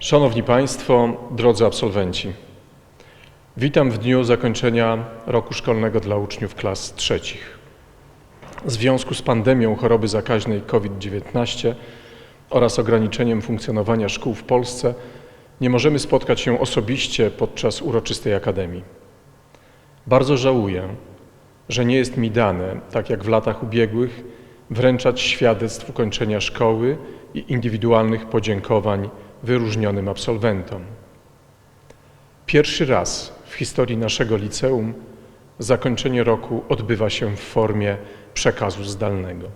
Szanowni Państwo, drodzy absolwenci, witam w dniu zakończenia roku szkolnego dla uczniów klas trzecich. W związku z pandemią choroby zakaźnej COVID-19 oraz ograniczeniem funkcjonowania szkół w Polsce nie możemy spotkać się osobiście podczas uroczystej akademii. Bardzo żałuję, że nie jest mi dane, tak jak w latach ubiegłych, wręczać świadectw ukończenia szkoły i indywidualnych podziękowań wyróżnionym absolwentom. Pierwszy raz w historii naszego liceum zakończenie roku odbywa się w formie przekazu zdalnego.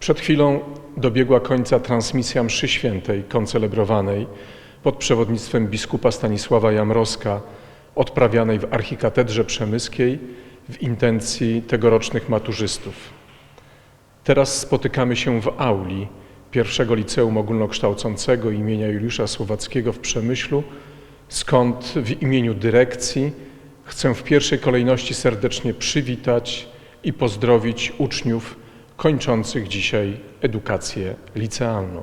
Przed chwilą dobiegła końca transmisja mszy świętej koncelebrowanej pod przewodnictwem biskupa Stanisława Jamroska, odprawianej w Archikatedrze Przemyskiej w intencji tegorocznych maturzystów. Teraz spotykamy się w auli pierwszego liceum ogólnokształcącego imienia Juliusza Słowackiego w Przemyślu, skąd w imieniu dyrekcji chcę w pierwszej kolejności serdecznie przywitać i pozdrowić uczniów kończących dzisiaj edukację licealną.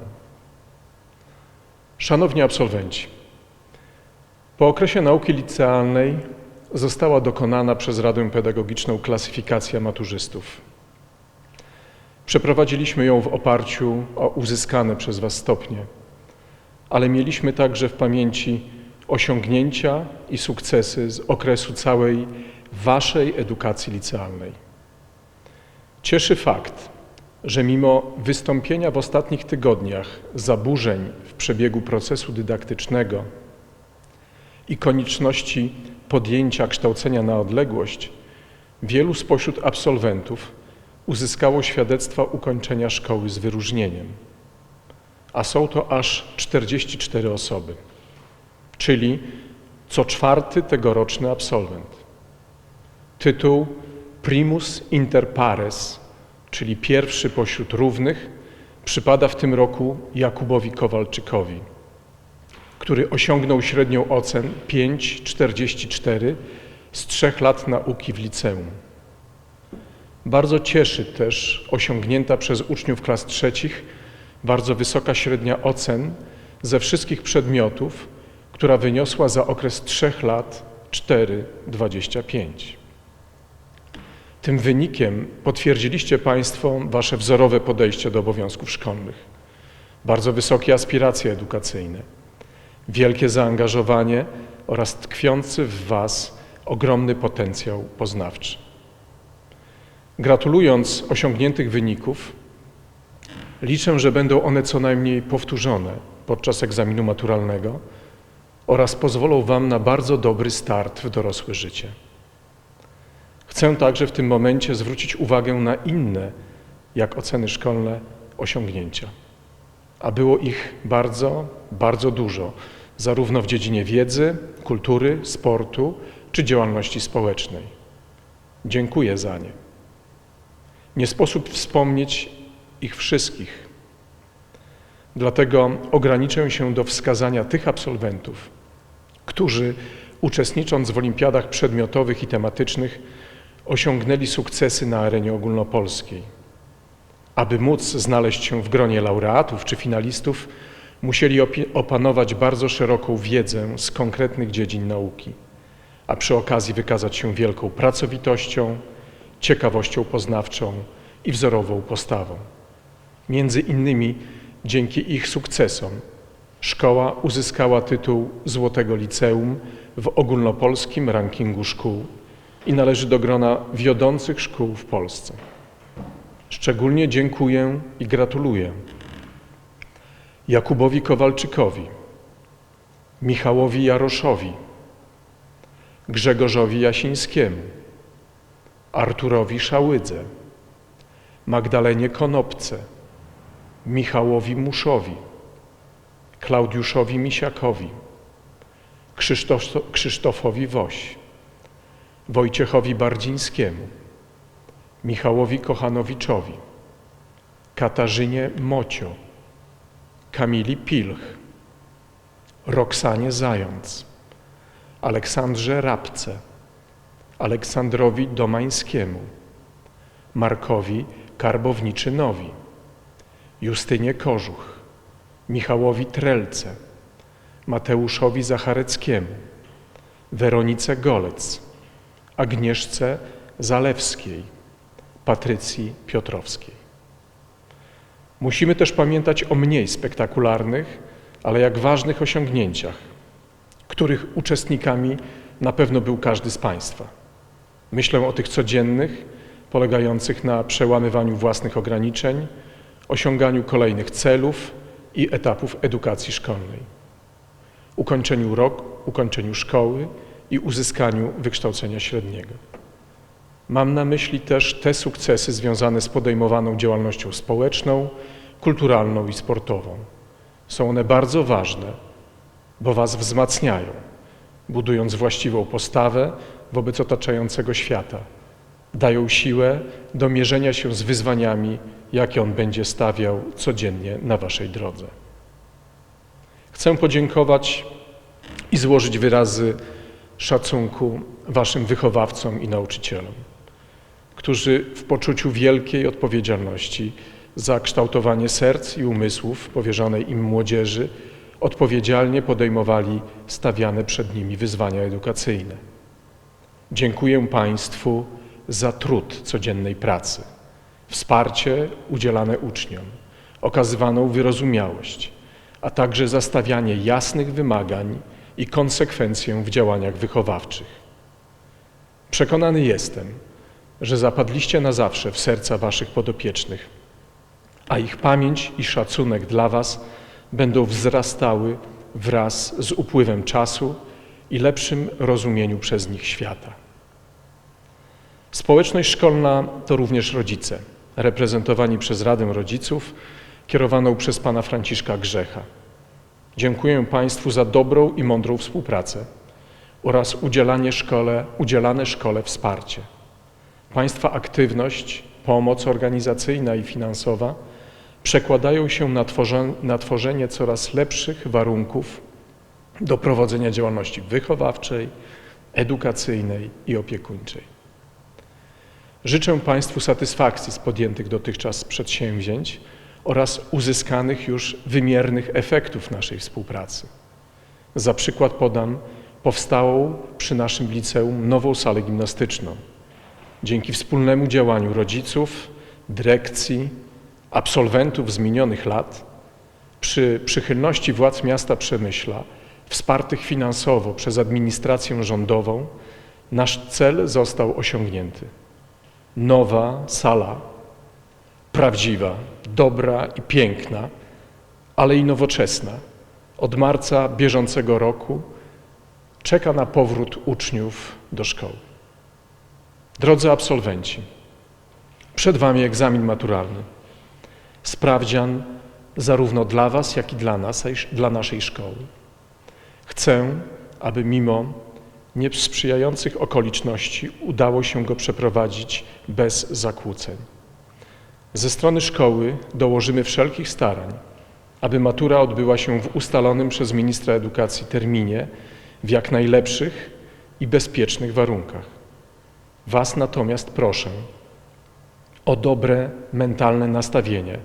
Szanowni absolwenci, po okresie nauki licealnej została dokonana przez Radę Pedagogiczną klasyfikacja maturzystów. Przeprowadziliśmy ją w oparciu o uzyskane przez Was stopnie, ale mieliśmy także w pamięci osiągnięcia i sukcesy z okresu całej Waszej edukacji licealnej. Cieszy fakt, że mimo wystąpienia w ostatnich tygodniach zaburzeń w przebiegu procesu dydaktycznego i konieczności podjęcia kształcenia na odległość, wielu spośród absolwentów uzyskało świadectwa ukończenia szkoły z wyróżnieniem, a są to aż 44 osoby, czyli co czwarty tegoroczny absolwent. Tytuł Primus inter pares, czyli pierwszy pośród równych, przypada w tym roku Jakubowi Kowalczykowi, który osiągnął średnią ocen 5,44 z trzech lat nauki w liceum. Bardzo cieszy też osiągnięta przez uczniów klas trzecich bardzo wysoka średnia ocen ze wszystkich przedmiotów, która wyniosła za okres trzech lat 4,25. Tym wynikiem potwierdziliście Państwo Wasze wzorowe podejście do obowiązków szkolnych, bardzo wysokie aspiracje edukacyjne, wielkie zaangażowanie oraz tkwiący w Was ogromny potencjał poznawczy. Gratulując osiągniętych wyników, liczę, że będą one co najmniej powtórzone podczas egzaminu maturalnego oraz pozwolą Wam na bardzo dobry start w dorosłe życie. Chcę także w tym momencie zwrócić uwagę na inne, jak oceny szkolne, osiągnięcia. A było ich bardzo, bardzo dużo, zarówno w dziedzinie wiedzy, kultury, sportu czy działalności społecznej. Dziękuję za nie. Nie sposób wspomnieć ich wszystkich. Dlatego ograniczę się do wskazania tych absolwentów, którzy uczestnicząc w olimpiadach przedmiotowych i tematycznych osiągnęli sukcesy na arenie ogólnopolskiej. Aby móc znaleźć się w gronie laureatów czy finalistów, musieli opanować bardzo szeroką wiedzę z konkretnych dziedzin nauki, a przy okazji wykazać się wielką pracowitością, ciekawością poznawczą i wzorową postawą. Między innymi dzięki ich sukcesom szkoła uzyskała tytuł Złotego Liceum w ogólnopolskim rankingu szkół i należy do grona wiodących szkół w Polsce. Szczególnie dziękuję i gratuluję Jakubowi Kowalczykowi, Michałowi Jaroszowi, Grzegorzowi Jasińskiemu, Arturowi Szałydze, Magdalenie Konopce, Michałowi Muszowi, Klaudiuszowi Misiakowi, Krzysztof, Krzysztofowi Woś, Wojciechowi Bardzińskiemu, Michałowi Kochanowiczowi, Katarzynie Mocio, Kamili Pilch, Roxanie Zając, Aleksandrze Rabce, Aleksandrowi Domańskiemu, Markowi Karbowniczynowi, Justynie Kożuch, Michałowi Trelce, Mateuszowi Zachareckiemu, Weronice Golec, Agnieszce Zalewskiej, Patrycji Piotrowskiej. Musimy też pamiętać o mniej spektakularnych, ale jak ważnych osiągnięciach, których uczestnikami na pewno był każdy z Państwa. Myślę o tych codziennych, polegających na przełamywaniu własnych ograniczeń, osiąganiu kolejnych celów i etapów edukacji szkolnej, ukończeniu roku, ukończeniu szkoły i uzyskaniu wykształcenia średniego. Mam na myśli też te sukcesy związane z podejmowaną działalnością społeczną, kulturalną i sportową. Są one bardzo ważne, bo Was wzmacniają, budując właściwą postawę wobec otaczającego świata. Dają siłę do mierzenia się z wyzwaniami, jakie On będzie stawiał codziennie na Waszej drodze. Chcę podziękować i złożyć wyrazy szacunku Waszym wychowawcom i nauczycielom, którzy w poczuciu wielkiej odpowiedzialności za kształtowanie serc i umysłów powierzonej im młodzieży odpowiedzialnie podejmowali stawiane przed nimi wyzwania edukacyjne. Dziękuję Państwu za trud codziennej pracy, wsparcie udzielane uczniom, okazywaną wyrozumiałość, a także za stawianie jasnych wymagań i konsekwencję w działaniach wychowawczych. Przekonany jestem, że zapadliście na zawsze w serca Waszych podopiecznych, a ich pamięć i szacunek dla Was będą wzrastały wraz z upływem czasu i lepszym rozumieniu przez nich świata. Społeczność szkolna to również rodzice, reprezentowani przez Radę Rodziców, kierowaną przez pana Franciszka Grzecha. Dziękuję Państwu za dobrą i mądrą współpracę oraz udzielanie szkole, udzielane szkole wsparcie. Państwa aktywność, pomoc organizacyjna i finansowa przekładają się na, tworze, na tworzenie coraz lepszych warunków do prowadzenia działalności wychowawczej, edukacyjnej i opiekuńczej. Życzę Państwu satysfakcji z podjętych dotychczas przedsięwzięć oraz uzyskanych już wymiernych efektów naszej współpracy. Za przykład podam powstałą przy naszym liceum nową salę gimnastyczną. Dzięki wspólnemu działaniu rodziców, dyrekcji, absolwentów z minionych lat, przy przychylności władz miasta Przemyśla, wspartych finansowo przez administrację rządową, nasz cel został osiągnięty. Nowa sala, prawdziwa, dobra i piękna, ale i nowoczesna, od marca bieżącego roku czeka na powrót uczniów do szkoły. Drodzy absolwenci, przed Wami egzamin maturalny sprawdzian zarówno dla Was, jak i dla nas, dla naszej szkoły. Chcę, aby mimo niesprzyjających okoliczności udało się go przeprowadzić bez zakłóceń. Ze strony szkoły dołożymy wszelkich starań, aby matura odbyła się w ustalonym przez ministra edukacji terminie w jak najlepszych i bezpiecznych warunkach. Was natomiast proszę o dobre mentalne nastawienie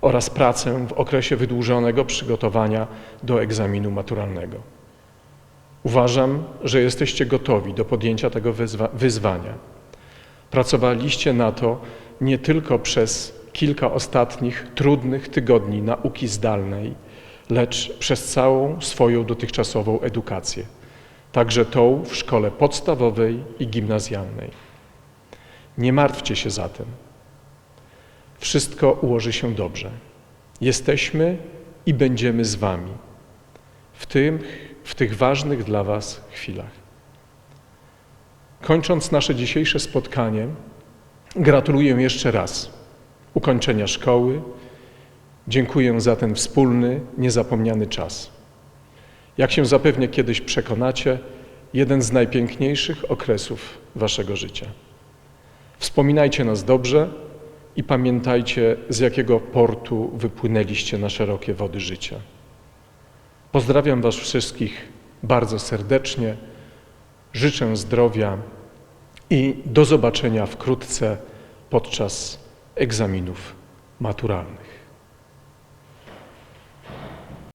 oraz pracę w okresie wydłużonego przygotowania do egzaminu maturalnego. Uważam, że jesteście gotowi do podjęcia tego wyzwania. Pracowaliście na to nie tylko przez kilka ostatnich trudnych tygodni nauki zdalnej, lecz przez całą swoją dotychczasową edukację, także tą w szkole podstawowej i gimnazjalnej. Nie martwcie się zatem. Wszystko ułoży się dobrze. Jesteśmy i będziemy z Wami w, tym, w tych ważnych dla Was chwilach. Kończąc nasze dzisiejsze spotkanie, gratuluję jeszcze raz ukończenia szkoły. Dziękuję za ten wspólny, niezapomniany czas. Jak się zapewne kiedyś przekonacie, jeden z najpiękniejszych okresów Waszego życia. Wspominajcie nas dobrze i pamiętajcie, z jakiego portu wypłynęliście na szerokie wody życia. Pozdrawiam Was wszystkich bardzo serdecznie, życzę zdrowia i do zobaczenia wkrótce podczas egzaminów maturalnych.